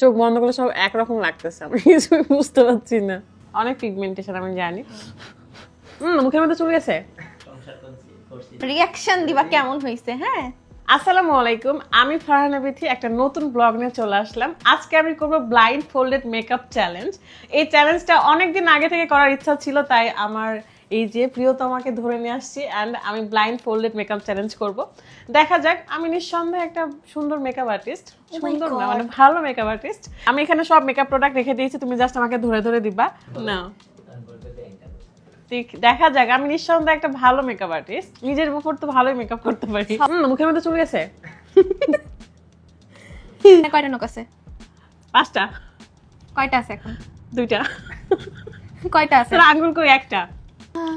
চোখ বন্ধ করলে সব একরকম লাগতেছে আমি কিছুই বুঝতে পারছি না। অনেক পিগমেন্টেশন আমি জানি। হুম মুখের মধ্যে চলে গেছে? রিয়াকশন দিবা কেমন হয়েছে হ্যাঁ? আসসালামু আলাইকুম আমি ফারহানা বিথি একটা নতুন ব্লগ নিয়ে চলে আসলাম। আজকে আমি করব ব্লাইন্ড ফোল্ডেড মেকআপ চ্যালেঞ্জ এই চ্যালেঞ্জটা অনেক দিন আগে থেকে করার ইচ্ছা ছিল তাই আমার এই যে প্রিয়তমাকে ধরে নিয়ে আসছি অ্যান্ড আমি ব্লাইন্ড ফোল্ডেড মেকআপ চ্যালেঞ্জ করব। দেখা যাক আমি নিঃসন্দেহে একটা সুন্দর মেকআপ আর্টিস্ট সুন্দর না মানে ভালো মেকআপ আর্টিস্ট আমি এখানে সব মেকআপ প্রোডাক্ট রেখে দিয়েছি তুমি জাস্ট আমাকে ধরে ধরে দিবা। না। দেখা যাক আমি নিঃসন্দেহে একটা ভালো মেকআপ আর্টিস্ট নিজের উপর তো ভালোই মেকআপ করতে পারি। মুখের মধ্যে চলে গেছে? কয়টা নখ আছে? পাঁচটা। কয়টা আছে এখন? দুইটা। কয়টা আছে? আঙ্গুল কই? একটা।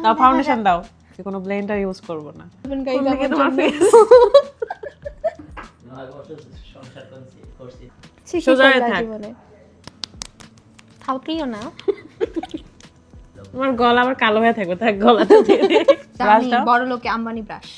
দাও ফাউন্ডেশন দাও। যে কোনো ব্লেন্ডার ইউজ করব না। কোন দিকে তোমার face? সোজা হয়ে থাক। থাউকিও না। আমার গলা আবার কালো হয়ে থাকবে থাক গলাতে। দিয়ে দাও। বড় লোকে আম্বানি ব্রাশ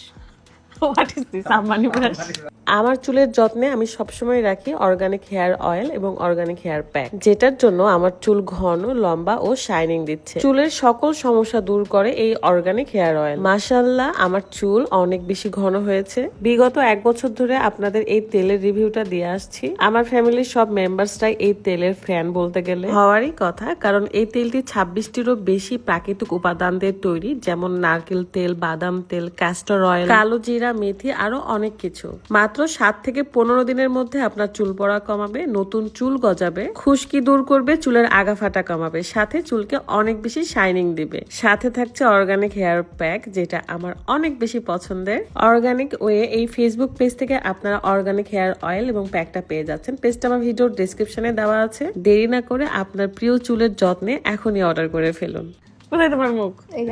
আমার চুলের যত্নে আমি সবসময় রাখি অর্গানিক হেয়ার অয়েল এবং অর্গানিক হেয়ার প্যাক যেটার জন্য আমার চুল ঘন, লম্বা ও শাইনিং দিচ্ছে। চুলের সকল সমস্যা দূর করে এই অর্গানিক হেয়ার অয়েল মাশাল্লাহ আমার চুল অনেক বেশি ঘন হয়েছে। বিগত এক বছর ধরে আপনাদের এই তেলের রিভিউটা দিয়ে আসছি। আমার ফ্যামিলির সব মেম্বার্সরাই এই তেলের ফ্যান বলতে গেলে। হওয়ারই কথা, কারণ এই তেলটি ছাব্বিশটিরও বেশি প্রাকৃতিক উপাদান দিয়ে তৈরি, যেমন নারকেল তেল, বাদাম তেল ক্যাস্টর অয়েল কালো জিরা মেথি আরও অনেক কিছু। মাত্র সাত থেকে পনেরো দিনের মধ্যে আপনার চুল পড়া কমাবে, নতুন চুল গজাবে, খুশকি দূর করবে, চুলের আগা ফাটা কমাবে, সাথে চুলকে অনেক বেশি শাইনিং দিবে। সাথে থাকছে অর্গানিক হেয়ার প্যাক যেটা আমার অনেক বেশি পছন্দের। অর্গানিক ওয়ে এই ফেসবুক পেজ থেকে আপনারা অর্গানিক হেয়ার অয়েল এবং প্যাকটা পেয়ে যাচ্ছেন। পেজটা আমার ভিডিওর ডিসক্রিপশনে দেওয়া আছে। দেরি না করে আপনার প্রিয় চুলের যত্নে এখনই অর্ডার করে ফেলুন। কোথায় তোমার মুখ? এই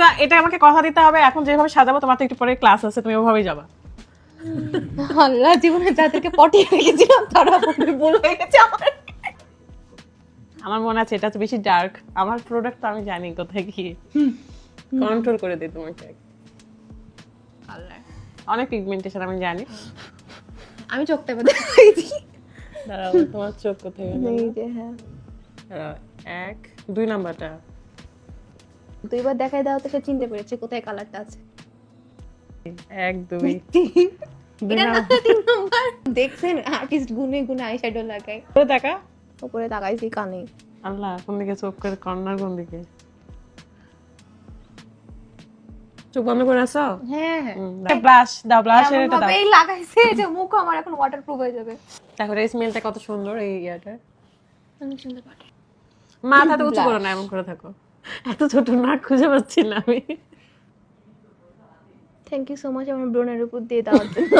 তা এটা আমাকে কথা দিতে হবে এখন যেভাবে সাজাবো তোমার তো একটু পরে ক্লাস আছে তুমি ওভাবেই যাবা। আল্লাহ জীবনে যাদেরকে পটিয়ে রেখেছিলাম তারা ভুল হয়ে গেছে আমার আমার মনে আছে এটা তো বেশি ডার্ক আমার প্রোডাক্ট তো আমি জানি কোথায় গিয়ে। কন্ট্রোল করে দিই তোমাকে। আল্লাহ। অনেক পিগমেন্টেশন আমি জানি। আমি চোখটা এবার দাঁড়াও তোমার চোখ কোথায় গেল? হ্যাঁ। এক দুই নাম্বারটা। দুইবার দেখাই দাও তো সে চিনতে পেরেছে কোথায় কালারটা আছে। এক দুই দুই এটা না নাম্বার তিন নাম্বার। দেখছেন আর্টিস্ট গুনে গুনে আই শ্যাডো লাগায়। করে দেখা উপরে তাকাইছি কানে। আল্লাহ কোন দিকে চোখ করে কর্নার কোন দিকে? চোখ বন্ধ করে আসো হ্যাঁ। হ্যাঁ ব্লাশ দাও ব্লাশের এটা দাও। ভাবেই লাগাইছে যে মুখ আমার এখন ওয়াটারপ্রুফ হয়ে যাবে। দেখো এই স্মেলটা কত সুন্দর এই ইয়াটা। অনেক সুন্দর পারে মাথাটা উঁচু করো না এমন করে থাকো। এত ছোট নাক খুঁজে পাচ্ছি না আমি। থ্যাংক ইউ সো মাচ আমার ব্রোনের উপর দিয়ে দেওয়ার জন্য।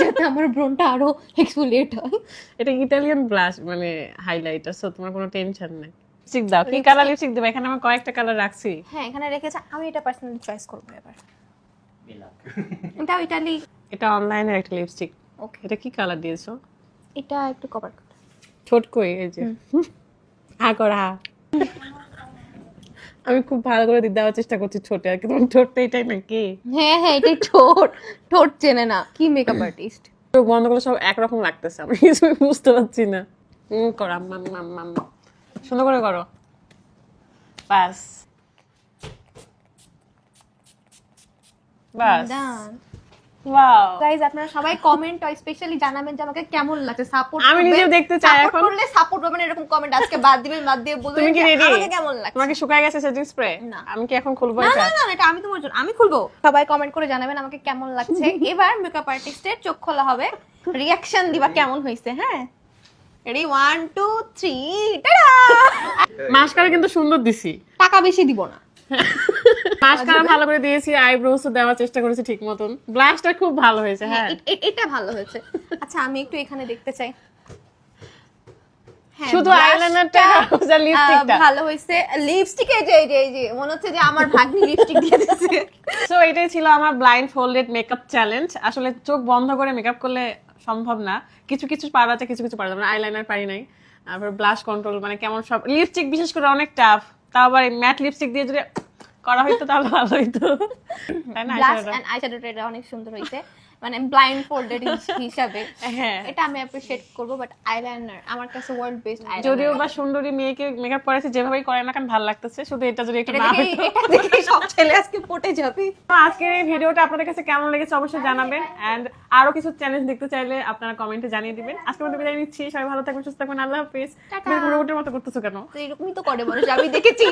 যাতে আমার ব্রোনটা আরও এক্সফোলিয়েট হয়। এটা ইটালিয়ান ব্লাশ মানে হাইলাইটার সো তোমার কোনো টেনশন নেই। লিপস্টিক দাও কি কালার লিপস্টিক দেবো? এখানে আমার কয়েকটা কালার রাখছি। হ্যাঁ এখানে রেখেছে আমি এটা পার্সোনালি চয়েস করব এবার। এটাও ইটালি এটা অনলাইনের একটা লিপস্টিক ওকে এটা কি কালার দিয়েছ? এটা একটু কভার ছোট কই এই যে। হা কর। হা আমি খুব ভালো করে দেওয়ার চেষ্টা করছি ছোট আর কি। তোমার ঠোঁটটা এটাই নাকি? হ্যাঁ হ্যাঁ এটাই ঠোঁট। ঠোঁট চেনে না। কি মেকআপ আর্টিস্ট চোখ বন্ধ করলে সব একরকম লাগতেছে আমি কিছুই বুঝতে পারছি না। হুম করো আম্মা আম্মা আম্মা। সুন্দর করে করো। বাস। বাস। ওয়াও আপনারা সবাই কমেন্ট স্পেশালি জানাবেন যে আমাকে কেমন লাগছে সাপোর্ট আমি নিজেও দেখতে চাই এখন। করলে সাপোর্ট পাবেন এরকম কমেন্ট আজকে বাদ দিবেন বাদ দিয়ে বলবেন তুমি কি রেডি আমাকে কেমন লাগছে? তোমাকে শুকায় গেছে সেটিং স্প্রে না। আমি কি এখন খুলবো না এটা? না না এটা আমি তোমার জন্য আমি খুলবো। সবাই কমেন্ট করে জানাবেন আমাকে কেমন লাগছে। এবার মেকআপ আর্টিস্টের চোখ খোলা হবে। রিয়াকশন দিবা কেমন হয়েছে হ্যাঁ? Ready one two three mascara কিন্তু সুন্দর দিছি। টাকা বেশি দিব না। মাস্কারা ভালো করে দিয়েছি আইব্রোস দেওয়ার চেষ্টা করেছি ঠিক মতন। ব্লাশটা খুব ভালো হয়েছে হ্যাঁ এ- এটা ভালো হয়েছে। আচ্ছা আমি একটু এখানে দেখতে চাই। হ্যাঁ, শুধু আইলাইনারটা আর লিপস্টিকটা ভালো হয়েছে। লিপস্টিক এই যে এই যে মনে হচ্ছে যে আমার ভাগ্নি লিপস্টিক দিয়ে দিয়েছে। সো এটাই ছিল আমার ব্লাইন্ড ফোল্ডেড মেকআপ চ্যালেঞ্জ আসলে চোখ বন্ধ করে মেকআপ করলে সম্ভব না। কিছু কিছু পারা যায় কিছু কিছু পারা যাবে না। আইলাইনার পারি নাই। তারপর ব্লাশ কন্ট্রোল মানে কেমন সব লিপস্টিক বিশেষ করে অনেক টাফ তাও আবার ম্যাট লিপস্টিক দিয়ে যদি করা হইতো তাহলে ভালো হইতো। তাই না আইশ্যাডোটা এটা অনেক সুন্দর হয়েছে মানে ব্লাইন্ড ফোল্ডেড হিসাবে। হ্যাঁ। এটা আমি অ্যাপ্রিশিয়েট করব বাট আইলাইনার আমার কাছে ওয়ার্ল্ড বেস্ট যদিও বা সুন্দরী মেয়েকে মেকআপ করেছে যেভাবেই করে না কেন ভালো লাগতেছে। শুধু এটা যদি একটু না দেখে হতো এটা দেখে সব ছেলে আজকে পটে যাবে। তো আজকের এই ভিডিওটা আপনাদের কাছে কেমন লেগেছে অবশ্যই জানাবেন। এন্ড আরও কিছু চ্যালেঞ্জ দেখতে চাইলে আপনারা কমেন্টে জানিয়ে দিবেন। আজকের মতো বিদায় নিচ্ছি। সবাই ভালো থাকবেন সুস্থ থাকবেন। আল্লাহ হাফিজ। টাটা। মতো করতেছো কেন? তো এরকমই তো করে মানুষ আমি দেখেছি।